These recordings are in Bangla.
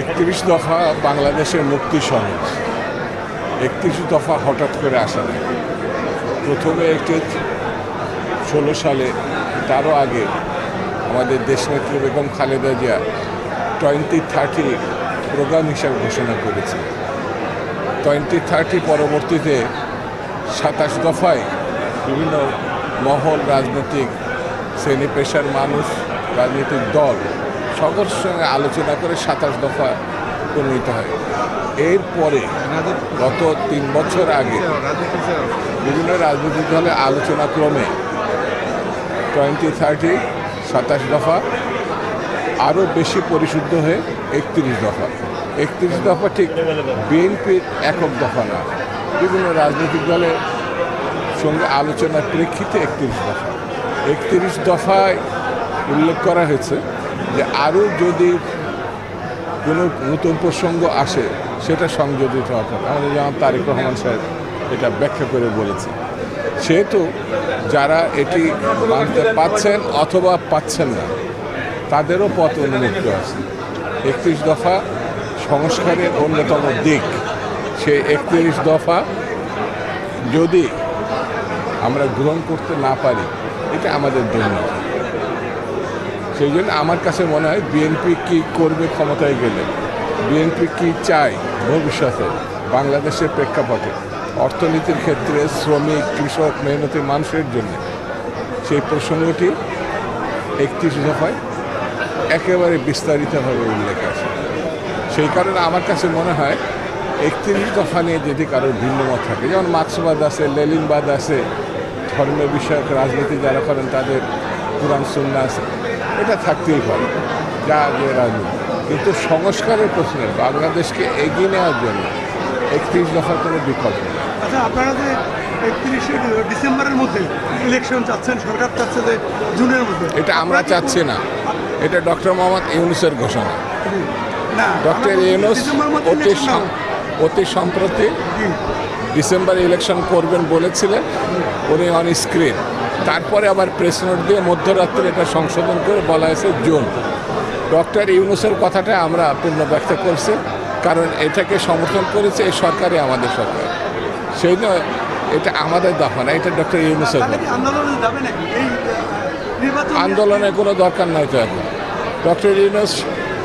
একত্রিশ দফা বাংলাদেশের মুক্তি সনদ একত্রিশ দফা হঠাৎ করে আসে না প্রথমে একটি ষোলো সালে, তারও আগে আমাদের দেশনেত্রী Begum Khaleda Zia twenty thirty program হিসাবে ঘোষণা করেছে। টোয়েন্টি থার্টি পরবর্তীতে সাতাশ দফায় বিভিন্ন মহল রাজনৈতিক শ্রেণি পেশার মানুষ, রাজনৈতিক দল সকলের সঙ্গে আলোচনা করে সাতাশ দফা পরিণত হয়। এরপরে গত তিন বছর আগে বিভিন্ন রাজনৈতিক দলে আলোচনা ক্রমে টোয়েন্টি থার্টি, সাতাশ দফা, আরও বেশি পরিশুদ্ধ হয়ে একত্রিশ দফা। একত্রিশ দফা ঠিক বিএনপির একক দফা না। বিভিন্ন রাজনৈতিক দলের সঙ্গে আলোচনার প্রেক্ষিতে একত্রিশ দফা। একত্রিশ দফায় উল্লেখ করা হয়েছে যে আরও যদি কোনো নতুন প্রসঙ্গ আসে, সেটা সংযোজিত হবে আমাদের যেমন তারেক রহমান সাহেব এটা ব্যাখ্যা করে বলেছে। সেহেতু যারা এটি মানতে পাচ্ছেন অথবা পাচ্ছেন না, তাদেরও পথ উন্মুক্ত আছে। একত্রিশ দফা সংস্কারের অন্যতম দিক, সেই একত্রিশ দফা যদি আমরা গ্রহণ করতে না পারি, এটা আমাদের জন্য। সেই জন্য আমার কাছে মনে হয় বিএনপি কি করবে ক্ষমতায় গেলে? বিএনপি কি চায় ভবিষ্যতে? বাংলাদেশের প্রেক্ষাপটে। অর্থনীতির ক্ষেত্রে শ্রমিক, কৃষক মেহনতি মানুষের জন্য। সেই প্রসঙ্গটি একত্রিশ দফায় একেবারে বিস্তারিতভাবে উল্লেখ আছে। সেই কারণে আমার কাছে মনে হয় একত্রিশ দফা নিয়ে যদি কারোর ভিন্ন মত থাকে, যেমন মার্ক্সবাদ আছে লেলিনবাদ আছে ধর্মের বিষয়ক রাজনীতি যারা করেন তাদের কোরআন সুন্না আছে এটা থাকতেই পারে যা যে রাজনীতি। কিন্তু সংস্কারের প্রশ্নে বাংলাদেশকে এগিয়ে নেওয়ার জন্য একত্রিশ দফার কোনো বিকল্প নেই। আচ্ছা আপনারা যে একত্রিশে ডিসেম্বরের মধ্যে ইলেকশন চাচ্ছেন সরকার চাচ্ছে যে জুনের মধ্যে এটা আমরা চাচ্ছি না। এটা ডক্টর মোহাম্মদ ইউনুসের ঘোষণা। ডক্টর ইউনুস অতি। অতি সম্প্রতি। ডিসেম্বর ইলেকশন করবেন বলেছিলেন। উনি অন স্ক্রিন তারপরে আবার প্রেস নোট দিয়ে মধ্যরাত্রে এটা সংশোধন করে বলা হয়েছে জুন। ডক্টর ইউনুসের কথাটা আমরা পূর্ণ ব্যক্ত করছি কারণ এটাকে সমর্থন করেছে এই সরকারই আমাদের সরকার। সেই জন্য এটা আমাদের দফা না এটা ডক্টর ইউনুসের আন্দোলনে আন্দোলনের কোনো দরকার নাই তো এখন। ডক্টর ইউনুস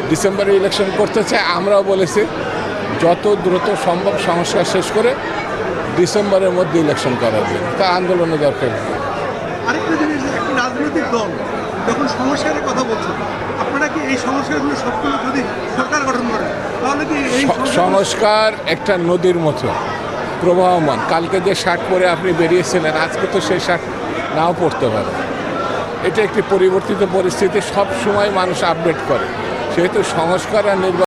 ডিসেম্বরে ইলেকশন করতে চায় আমরাও বলেছি যত দ্রুত সম্ভব সংস্কার শেষ করে ডিসেম্বরের মধ্যে ইলেকশন করার জন্য। তা আন্দোলনের দরকার নেই। আরেকটা জিনিস যে একটি রাজনৈতিক দল যখন সংস্কারের কথা বলছে আপনারা কি এই সংস্কারগুলো সবগুলো যদি সরকার গঠন করে তাহলে কি এই সংস্কার একটা নদীর মতো প্রবাহমান। কালকে যে শার্ট পরে আপনি বেরিয়েছিলেন আজকে তো সেই শার্ট নাও পড়তে পারে। এটা একটি পরিবর্তিত পরিস্থিতি সব সময় মানুষ আপডেট করে। সেহেতু সংস্কার আর নির্বাচন